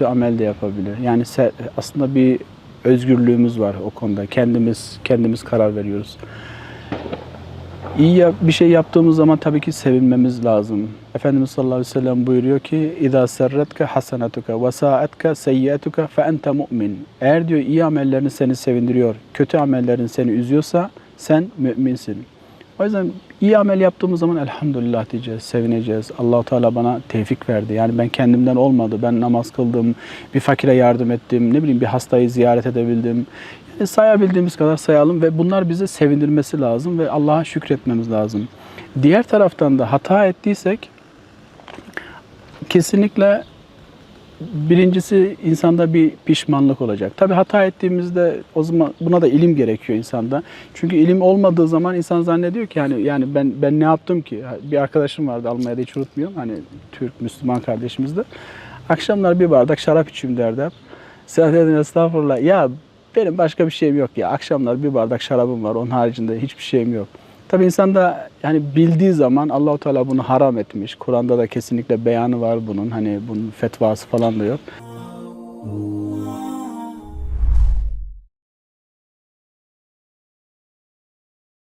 bir amel de yapabilir. Yani se- aslında bir özgürlüğümüz var o konuda. Kendimiz kendimiz karar veriyoruz. İyi yap- bir şey yaptığımız zaman tabii ki sevinmemiz lazım. Efendimiz sallallahu aleyhi ve sellem buyuruyor ki اِذَا سَرَّتْكَ حَسَنَتُكَ وَسَاءَتْكَ سَيِّئَتُكَ فَاَنْتَ مُؤْمِنٌ Eğer diyor iyi amellerin seni sevindiriyor, kötü amellerin seni üzüyorsa sen müminsin. O yüzden iyi amel yaptığımız zaman elhamdülillah diyeceğiz, sevineceğiz. Allahu Teala bana tevfik verdi. Yani ben kendimden olmadı. Ben namaz kıldım, bir fakire yardım ettim, ne bileyim bir hastayı ziyaret edebildim. Yani sayabildiğimiz kadar sayalım ve bunlar bize sevindirmesi lazım ve Allah'a şükretmemiz lazım. Diğer taraftan da hata ettiysek kesinlikle birincisi insanda bir pişmanlık olacak. Tabi hata ettiğimizde o zaman buna da ilim gerekiyor insanda. Çünkü ilim olmadığı zaman insan zannediyor ki yani yani ben ben ne yaptım ki? Bir arkadaşım vardı Almanya'da hiç unutmuyorum. Hani Türk Müslüman kardeşimiz de. Akşamlar bir bardak şarap içeyim derdi hep. Sen dedin estağfurullah. Ya benim başka bir şeyim yok ya. Akşamlar bir bardak şarabım var. Onun haricinde hiçbir şeyim yok. Tabi insan da yani bildiği zaman Allahu Teala bunu haram etmiş. Kur'an'da da kesinlikle beyanı var bunun. Hani bunun fetvası falan da yok.